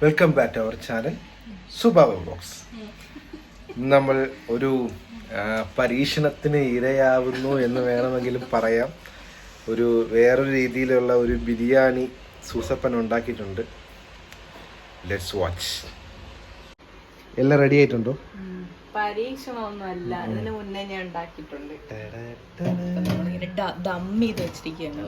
Welcome back to our channel Subaba box നമ്മൾ ഒരു പരീക്ഷണത്തിന് ഇരയാവുന്നു എന്ന് വേണമെങ്കിലും പറയാം. ഒരു വേറൊരു രീതിയിലുള്ള ഒരു ബിരിയാണി സൂസപ്പൻ ഉണ്ടാക്കിയിട്ടുണ്ട്. ലെറ്റ്സ് വാച്ച് എല്ലാം റെഡി ആയിട്ടുണ്ടോ? ഇതിന് മുന്നേ ഞാൻ ഉണ്ടാക്കിയിട്ടുണ്ട്. നമ്മളിങ്ങനെ ദം ചെയ്ത് വെച്ചിരിക്കുകയാണ്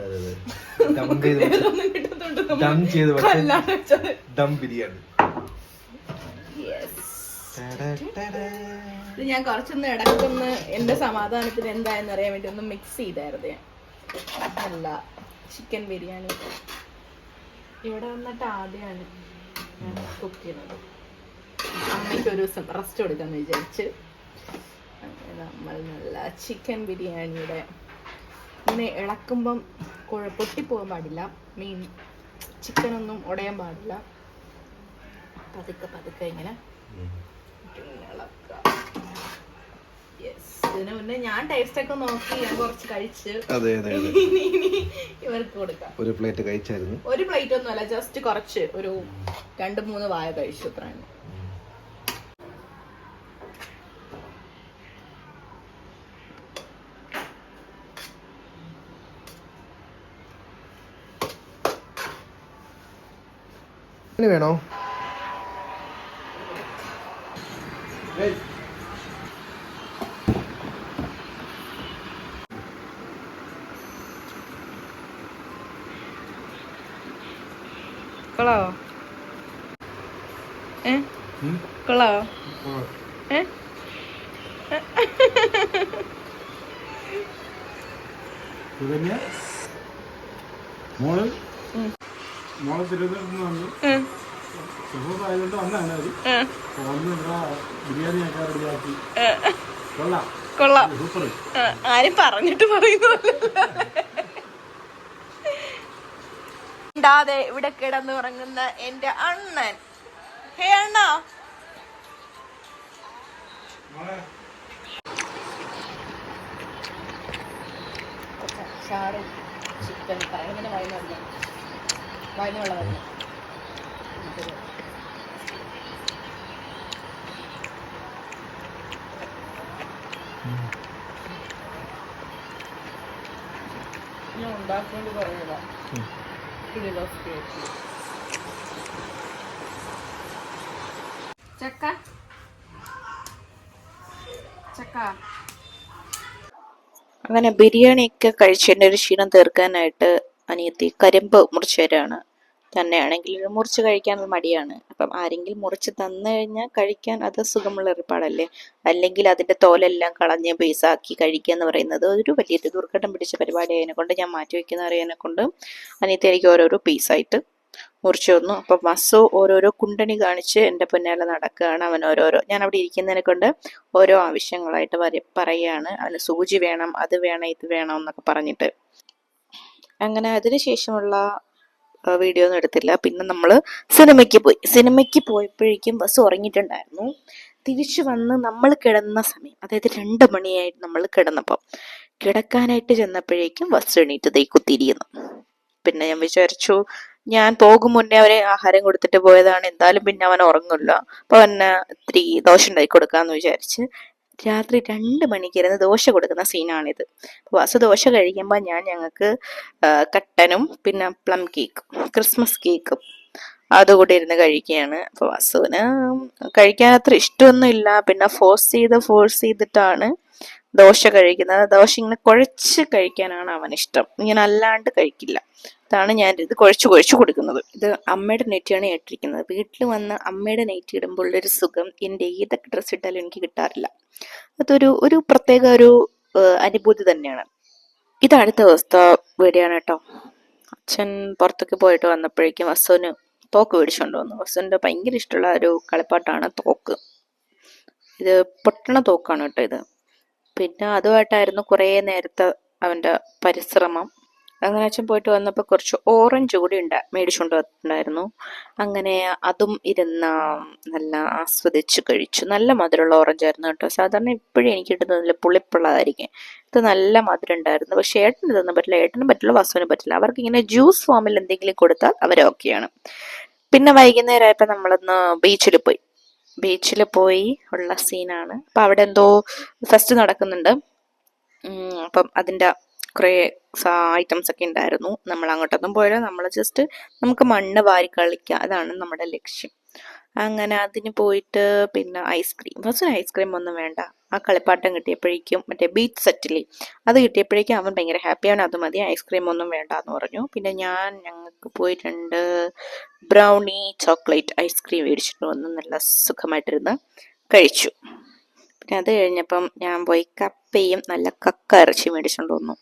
ഇത് ഞാൻ കുറച്ചൊന്ന് ഇടക്കൊന്ന് എന്റെ സമാധാനത്തിന് എന്തായെന്ന് അറിയാൻ വേണ്ടി ഒന്ന് മിക്സ് ചെയ്തായിരുന്നു ഞാൻ അല്ല ചിക്കൻ ബിരിയാണി ഇവിടെ വന്നിട്ട് ആദ്യമാണ് ഞാൻ കുക്ക് ചെയ്യുന്നത് അമ്മയ്ക്ക് ഒരു ദിവസം റെസ്റ്റ് കൊടുക്കാന്ന് വിചാരിച്ച്. നമ്മൾ നല്ല ചിക്കൻ ബിരിയാണിയുടെ ഇങ്ങനെ ഇളക്കുമ്പം കുഴ പൊട്ടിപ്പോകാൻ പാടില്ല. മീൻ ചിക്കനൊന്നും ഉടയാൻ പാടില്ല. പതുക്കെ പതുക്കെ ഇങ്ങനെ ഇതിന് മുന്നേ ഞാൻ ടേസ്റ്റ് ഒക്കെ നോക്കി ഞാൻ കുറച്ച് കഴിച്ച്. ഇവർക്ക് കൊടുക്കാം. ഒരു പ്ലേറ്റ് കഴിച്ചായിരുന്നു. ഒരു പ്ലേറ്റ് ഒന്നും അല്ല ജസ്റ്റ് കുറച്ച് ഒരു രണ്ട് മൂന്ന് വായ കഴിച്ചു അത്രയാണ് ഇനി വേണോ? കൊള്ളാവോ? ഏ? കൊള്ളാവോ? ഏ? മോൾ. മോൾ തിരുവനന്തപുരത്ത് വന്നു. സുഹൃത്തായതുകൊണ്ട് വന്നാണ് അത് വന്ന് ഇവിടെ ബിരിയാണി ഒക്കെ റെഡിയാക്കി. കൊള്ളാം. കൊള്ളാം. സൂപ്പർ. ആരും പറഞ്ഞിട്ട് പറയുന്നു ഇണ്ടാതെ ഇവിടെ കിടന്നുറങ്ങുന്ന എന്റെ അണ്ണൻ. ഹേ അണ്ണ. ചിക്കൻ പറയുന്നതിന് വയനുള്ള ഞാൻ ഉണ്ടാക്കേണ്ടി പറഞ്ഞതാ ചക്ക? ചക്ക. അങ്ങനെ ബിരിയാണിയൊക്കെ കഴിച്ചതിന്റെ ഒരു ക്ഷീണം തീർക്കാനായിട്ട് അനിയത്തി കരിമ്പ് മുറിച്ചു തരാണ്. തന്നെയാണെങ്കിൽ മുറിച്ച് കഴിക്കാൻ മടിയാണ്. അപ്പം ആരെങ്കിലും മുറിച്ച് തന്നു കഴിഞ്ഞാൽ കഴിക്കാൻ അത് സുഖമുള്ള ഏർപ്പാടല്ലേ? അല്ലെങ്കിൽ അതിന്റെ തോലെല്ലാം കളഞ്ഞ് പീസാക്കി കഴിക്കുക എന്ന് പറയുന്നത് ഒരു വലിയൊരു ദുർഘടം പിടിച്ച പരിപാടി അതിനെ കൊണ്ട് ഞാൻ മാറ്റി വയ്ക്കുന്ന അറിയാനെ കൊണ്ട് അനിയത്തി എനിക്ക് ഓരോരോ പീസായിട്ട് മുറിച്ചു തന്നു. അപ്പം മസു ഓരോരോ കുണ്ടണി കാണിച്ച് എന്റെ പിന്നാലെ നടക്കുകയാണ് അവൻ ഓരോരോ. ഞാൻ അവിടെ ഇരിക്കുന്നതിനെ കൊണ്ട് ഓരോ ആവശ്യങ്ങളായിട്ട് വര പറയുകയാണ്. അവന് സൂചി വേണം അത് വേണം ഇത് വേണം എന്നൊക്കെ പറഞ്ഞിട്ട്. അങ്ങനെ അതിനുശേഷമുള്ള വീഡിയോ ഒന്നും എടുത്തില്ല. പിന്നെ നമ്മൾ സിനിമയ്ക്ക് പോയി സിനിമയ്ക്ക് പോയപ്പോഴേക്കും ബസ് ഉറങ്ങിയിട്ടുണ്ടായിരുന്നു. തിരിച്ചു വന്ന് നമ്മൾ കിടന്ന സമയം അതായത് രണ്ട് മണിയായിട്ട് നമ്മൾ കിടന്നപ്പം കിടക്കാനായിട്ട് ചെന്നപ്പോഴേക്കും ബസ് എണീറ്റ് ദൈ കുത്തിയിരിക്കുന്നു. പിന്നെ ഞാൻ വിചാരിച്ചു ഞാൻ പോകും മുന്നേ അവരെ ആഹാരം കൊടുത്തിട്ട് പോയതാണ് എന്തായാലും പിന്നെ അവൻ ഉറങ്ങില്ല അപ്പൊ അവന് ഇത്തിരി ദോശ ഉണ്ടാക്കി കൊടുക്കാന്ന് വിചാരിച്ച് രാത്രി രണ്ട് മണിക്ക് ഇരുന്ന് ദോശ കൊടുക്കുന്ന സീനാണിത്. വാസു ദോശ കഴിക്കുമ്പോൾ ഞാൻ ഞങ്ങൾക്ക് കട്ടനും പിന്നെ പ്ലം കേക്കും ക്രിസ്മസ് കേക്കും അതുകൂടി ഇരുന്ന് കഴിക്കുകയാണ്. അപ്പോൾ വാസുവിന് കഴിക്കാൻ അത്ര ഇഷ്ടമൊന്നും ഇല്ല പിന്നെ ഫോഴ്സ് ചെയ്ത് ഫോഴ്സ് ചെയ്തിട്ടാണ് ദോശ കഴിക്കുന്നത്. ദോശ ഇങ്ങനെ കുഴച്ച് കഴിക്കാനാണ് അവനിഷ്ടം. ഇങ്ങനെ അല്ലാണ്ട് കഴിക്കില്ല. ഇതാണ് ഞാൻ ഇത് കുഴച്ച് കുഴച്ച് കൊടുക്കുന്നത്. ഇത് അമ്മയുടെ നെറ്റിയാണ് ഇട്ടിരിക്കുന്നത്. വീട്ടിൽ വന്ന് അമ്മയുടെ നെറ്റി ഇടുമ്പോൾ ഉള്ളൊരു സുഖം എന്റെ ഏതൊക്കെ ഡ്രസ്സ് ഇട്ടാലും എനിക്ക് കിട്ടാറില്ല. അതൊരു ഒരു പ്രത്യേക ഒരു അനുഭൂതി തന്നെയാണ്. ഇത് അടുത്ത ദിവസത്തെ വീടിയാണ് കേട്ടോ. അച്ഛൻ പുറത്തൊക്കെ പോയിട്ട് വന്നപ്പോഴേക്കും വസുവിന് തോക്ക് മേടിച്ചുകൊണ്ട് വന്നു. വസുവിന്റെ ഭയങ്കര ഇഷ്ടമുള്ള ഒരു കളിപ്പാട്ടാണ് തോക്ക്. ഇത് പൊട്ടണ തോക്കാണ് കേട്ടോ ഇത്. പിന്നെ അതുമായിട്ടായിരുന്നു കുറേ നേരത്തെ അവന്റെ പരിശ്രമം. അങ്ങനെ അച്ഛൻ പോയിട്ട് വന്നപ്പോൾ കുറച്ച് ഓറഞ്ച് കൂടി ഉണ്ട് മേടിച്ചുകൊണ്ട് വന്നിട്ടുണ്ടായിരുന്നു. അങ്ങനെ അതും ഇരുന്ന് നല്ല ആസ്വദിച്ച് കഴിച്ചു. നല്ല മധുരമുള്ള ഓറഞ്ച് ആയിരുന്നു കേട്ടോ. സാധാരണ ഇപ്പോഴും എനിക്ക് കിട്ടുന്നത് നല്ല പുളിപ്പുള്ളതായിരിക്കും. ഇത് നല്ല മധുരം ഉണ്ടായിരുന്നു. പക്ഷേ ഏട്ടന് ഇതൊന്നും പറ്റില്ല. ഏട്ടനും പറ്റില്ല വസുവിനും പറ്റില്ല. അവർക്ക് ഇങ്ങനെ ജ്യൂസ് ഫോമിൽ എന്തെങ്കിലും കൊടുത്താൽ അവർ ഓക്കെയാണ് പിന്നെ വൈകുന്നേരം ആയപ്പോൾ നമ്മളൊന്ന് ബീച്ചിൽ പോയി. ബീച്ചിൽ പോയി ഉള്ള സീനാണ് അപ്പം അവിടെ എന്തോ ഫെസ്റ്റ് നടക്കുന്നുണ്ട്. അപ്പം അതിന്റെ കുറേ ഐറ്റംസ് ഒക്കെ ഉണ്ടായിരുന്നു. നമ്മൾ അങ്ങോട്ടൊന്നും പോയാൽ നമ്മൾ ജസ്റ്റ് നമുക്ക് മണ്ണ് വാരി കളിക്കുക അതാണ് നമ്മുടെ ലക്ഷ്യം. അങ്ങനെ അതിന് പോയിട്ട് പിന്നെ ഐസ്ക്രീം ഫസ്റ്റ് ഐസ്ക്രീം ഒന്നും വേണ്ട. ആ കളിപ്പാട്ടം കിട്ടിയപ്പോഴേക്കും മറ്റേ ബീച്ച് സെറ്റിലി അത് കിട്ടിയപ്പോഴേക്കും അവൻ ഭയങ്കര ഹാപ്പി അവൻ അത് മതി ഐസ്ക്രീം ഒന്നും വേണ്ട എന്ന് പറഞ്ഞു. പിന്നെ ഞാൻ ഞങ്ങൾക്ക് പോയിട്ടുണ്ട് ബ്രൗണി ചോക്ലേറ്റ് ഐസ്ക്രീം മേടിച്ചിട്ട് വന്ന് നല്ല സുഖമായിട്ടിരുന്ന് കഴിച്ചു. പിന്നെ അത് കഴിഞ്ഞപ്പം ഞാൻ പോയി കപ്പയും നല്ല കക്ക ഇറച്ചി മേടിച്ചുകൊണ്ട് വന്നു.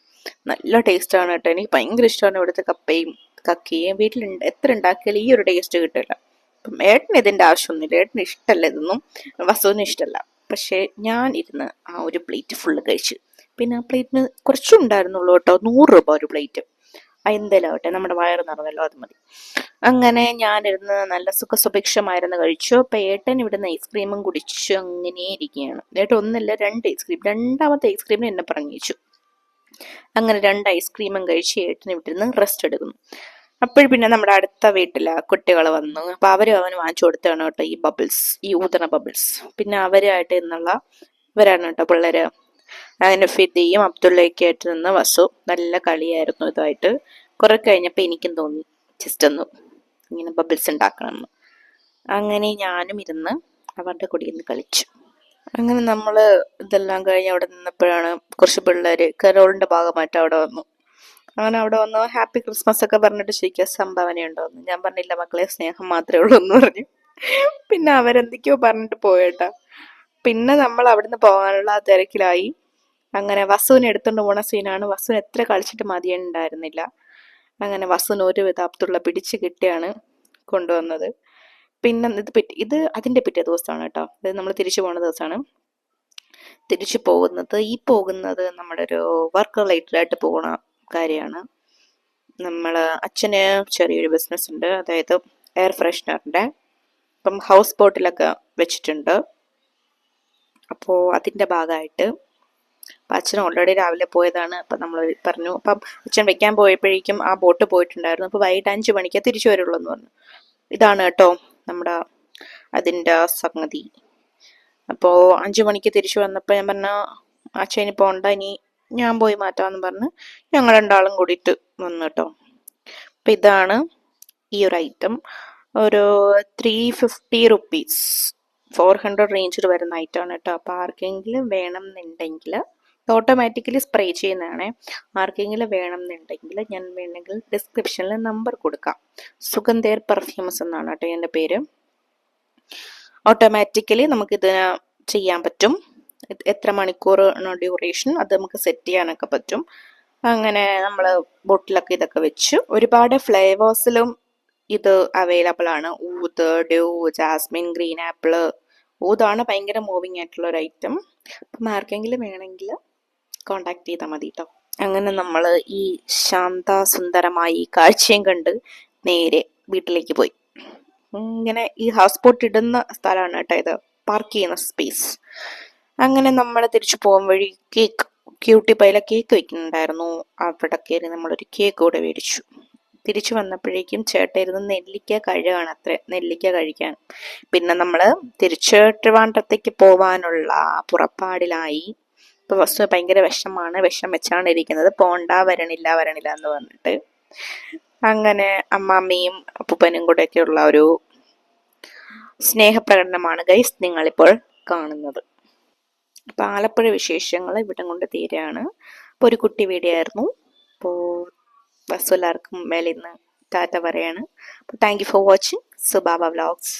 നല്ല ടേസ്റ്റാണ് കേട്ടോ. എനിക്ക് ഭയങ്കര ഇഷ്ടമാണ് ഇവിടുത്തെ കപ്പയും കക്കയും. വീട്ടിൽ എത്ര ഉണ്ടാക്കിയാലും ഈ ഒരു ടേസ്റ്റ് കിട്ടില്ല. അപ്പം ഏട്ടന് ഇതിന്റെ ആവശ്യമൊന്നുമില്ല. ഏട്ടന് ഇഷ്ടമല്ല ഇതൊന്നും. വസുവിന് ഇഷ്ടമല്ല പക്ഷേ ഞാൻ ഇരുന്ന് ആ ഒരു പ്ലേറ്റ് ഫുള്ള് കഴിച്ചു. പിന്നെ ആ പ്ലേറ്റിന് കുറച്ചും ഉണ്ടായിരുന്നുള്ളൂ കേട്ടോ. നൂറ് രൂപ ഒരു പ്ലേറ്റ് എന്തായാലും ആവട്ടെ നമ്മുടെ വയറ് നിറഞ്ഞല്ലോ അത് മതി. അങ്ങനെ ഞാനിരുന്ന് നല്ല സുഖസുഭിക്ഷമായിരുന്നു കഴിച്ചു. അപ്പം ഏട്ടൻ ഇവിടുന്ന് ഐസ്ക്രീമും കുടിച്ചു അങ്ങനെ ഇരിക്കുകയാണ്. ഏട്ടൻ ഒന്നല്ല രണ്ട് ഐസ്ക്രീം രണ്ടാമത്തെ ഐസ്ക്രീമിന് എന്നെ പറഞ്ഞിച്ചു അങ്ങനെ രണ്ട് ഐസ്ക്രീമും കഴിച്ച് ഏട്ടന് വീട്ടിൽ നിന്ന് റെസ്റ്റ് എടുക്കുന്നു. അപ്പോഴും പിന്നെ നമ്മുടെ അടുത്ത വീട്ടിലെ കുട്ടികൾ വന്നു. അപ്പൊ അവരും അവന് വാങ്ങിച്ചു കൊടുത്താണ് കേട്ടോ ഈ ബബിൾസ് ഈ ഊതണ ബബിൾസ് പിന്നെ അവരായിട്ട് ഇന്നുള്ള ഇവരാണ് കേട്ടോ പിള്ളേര്. അങ്ങനെ ഫിദിയും അബ്ദുള്ളയൊക്കെ ആയിട്ട് നിന്ന് വസു. നല്ല കളിയായിരുന്നു ഇതായിട്ട്. കുറെ കഴിഞ്ഞപ്പോൾ എനിക്കും തോന്നി ജസ്റ്റ് ഒന്ന് ഇങ്ങനെ ബബിൾസ് ഉണ്ടാക്കണം അങ്ങനെ ഞാനും ഇരുന്ന് അവരുടെ കൂടെ ഇന്ന് കളിച്ചു. അങ്ങനെ നമ്മൾ ഇതെല്ലാം കഴിഞ്ഞ് അവിടെ നിന്നപ്പോഴാണ് കുറച്ച് പിള്ളേര് കരോളിന്റെ ഭാഗമായിട്ട് അവിടെ വന്നു. അങ്ങനെ അവിടെ വന്നു ഹാപ്പി ക്രിസ്മസ് ഒക്കെ പറഞ്ഞിട്ട് ശരിക്കും സംഭാവന ഉണ്ടോ ഞാൻ പറഞ്ഞില്ല മക്കളെ സ്നേഹം മാത്രമേ ഉള്ളൂ എന്ന് പറഞ്ഞു. പിന്നെ അവരെന്തൊക്കെയോ പറഞ്ഞിട്ട് പോയേട്ടാ പിന്നെ നമ്മൾ അവിടുന്ന് പോകാനുള്ള തിരക്കിലായി. അങ്ങനെ വസുവിനെ എടുത്തുകൊണ്ട് പോണ സീനാണ് വസുവിന് എത്ര കളിച്ചിട്ട് മതിയുണ്ടായിരുന്നില്ല അങ്ങനെ വസുവിന് ഒരുവിധ അബ്ദുള്ള പിടിച്ച് കിട്ടിയാണ് കൊണ്ടുവന്നത്. പിന്നെ ഇത് പിറ്റേ ഇത് അതിന്റെ പിറ്റേ ദിവസമാണ് കേട്ടോ. ഇത് നമ്മൾ തിരിച്ചു പോകുന്ന ദിവസമാണ്. തിരിച്ചു പോകുന്നത് ഈ പോകുന്നത് നമ്മുടെ ഒരു വർക്ക് റിലേറ്റഡ് ആയിട്ട് പോകുന്ന കാര്യമാണ്. നമ്മൾ അച്ഛന് ചെറിയൊരു ബിസിനസ് ഉണ്ട്. അതായത് എയർ ഫ്രഷ്നറിന്റെ ഇപ്പം ഹൗസ് ബോട്ടിലൊക്കെ വെച്ചിട്ടുണ്ട്. അപ്പോൾ അതിന്റെ ഭാഗമായിട്ട് അപ്പം അച്ഛൻ ഓൾറെഡി രാവിലെ പോയതാണ്. അപ്പം നമ്മൾ പറഞ്ഞു അപ്പം അച്ഛൻ വെക്കാൻ പോയപ്പോഴേക്കും ആ ബോട്ട് പോയിട്ടുണ്ടായിരുന്നു. അപ്പോൾ വൈകിട്ട് അഞ്ച് മണിക്കേ തിരിച്ചു വരുള്ളൂ എന്ന് പറഞ്ഞു. ഇതാണ് കേട്ടോ നമ്മുടെ അതിന്റെ ആ സംഗതി. അപ്പോൾ അഞ്ചു മണിക്ക് തിരിച്ചു വന്നപ്പോൾ ഞാൻ പറഞ്ഞ ഇനി പോണ്ട ഇനി ഞാൻ പോയി മാറ്റാമെന്ന് പറഞ്ഞ് ഞങ്ങൾ രണ്ടാളും കൂടിയിട്ട് വന്നു കേട്ടോ. അപ്പം ഇതാണ് ഈ ഒരു ഐറ്റം ഒരു three fifty rupees four hundred റേഞ്ചിൽ വരുന്ന ഐറ്റമാണ് കേട്ടോ. അപ്പോൾ ആർക്കെങ്കിലും വേണം എന്നുണ്ടെങ്കിൽ ഓട്ടോമാറ്റിക്കലി സ്പ്രേ ചെയ്യുന്നതാണ്. ആർക്കെങ്കിലും വേണം എന്നുണ്ടെങ്കിൽ ഞാൻ വേണമെങ്കിൽ ഡിസ്ക്രിപ്ഷനിൽ നമ്പർ കൊടുക്കാം. സുഗന്ധേർ പെർഫ്യൂംസ് എന്നാണ് കേട്ടോ എന്റെ പേര്. ഓട്ടോമാറ്റിക്കലി നമുക്കിത് ചെയ്യാൻ പറ്റും. എത്ര മണിക്കൂർ ഡ്യൂറേഷൻ അത് നമുക്ക് സെറ്റ് ചെയ്യാനൊക്കെ പറ്റും. അങ്ങനെ നമ്മൾ ബോട്ടിലൊക്കെ ഇതൊക്കെ വെച്ച് ഒരുപാട് ഫ്ലേവേഴ്സിലും ഇത് അവൈലബിൾ ആണ്. Oud dew jasmine green apple ഊതാണ് ഭയങ്കര മൂവിങ് ആയിട്ടുള്ള ഒരു ഐറ്റം അപ്പം ആർക്കെങ്കിലും വേണമെങ്കിൽ കോണ്ടാക്ട് ചെയ്താൽ മതി കേട്ടോ അങ്ങനെ നമ്മൾ ഈ ശാന്ത സുന്ദരമായി കാഴ്ചയും കണ്ട് നേരെ വീട്ടിലേക്ക് പോയി. ഇങ്ങനെ ഈ ഹൗസ് ബോട്ട് ഇടുന്ന സ്ഥലമാണ് കേട്ടോ ഇത്. പാർക്ക് ചെയ്യുന്ന സ്പേസ് അങ്ങനെ നമ്മൾ തിരിച്ചു പോകും വഴി കേക്ക് ക്യൂട്ടി പൈല കേക്ക് വെക്കുന്നുണ്ടായിരുന്നു. അവിടെ കയറി നമ്മളൊരു കേക്ക് കൂടെ മേടിച്ചു. തിരിച്ചു വന്നപ്പോഴേക്കും ചേട്ടായിരുന്നു നെല്ലിക്ക കഴുകാണ് അത്ര നെല്ലിക്ക കഴിക്കാൻ. പിന്നെ നമ്മൾ തിരിച്ചു ട്രിവാൻഡ്രത്തേക്ക് പോവാനുള്ള പുറപ്പാടിലായി ഇപ്പൊ വസ്തു ഭയങ്കര വിഷമാണ്. വിഷം വെച്ചാണ് ഇരിക്കുന്നത്. പോണ്ട വരണില്ല വരണില്ല എന്ന് പറഞ്ഞിട്ട്. അങ്ങനെ അമ്മാമ്മയും അപ്പൂപ്പനും കൂടെയൊക്കെയുള്ള ഒരു സ്നേഹപ്രകടനമാണ് ഗൈസ് നിങ്ങളിപ്പോൾ കാണുന്നത്. അപ്പം ആലപ്പുഴ വിശേഷങ്ങൾ ഇവിടെ കൊണ്ട് തീരെയാണ് അപ്പോൾ ഒരു കുട്ടി വീഡിയോ ആയിരുന്നു അപ്പോൾ ബസ് എല്ലാവർക്കും മേലിന്ന് ടാറ്റ പറയാണ്. അപ്പോൾ thank you for watching Subaba vlogs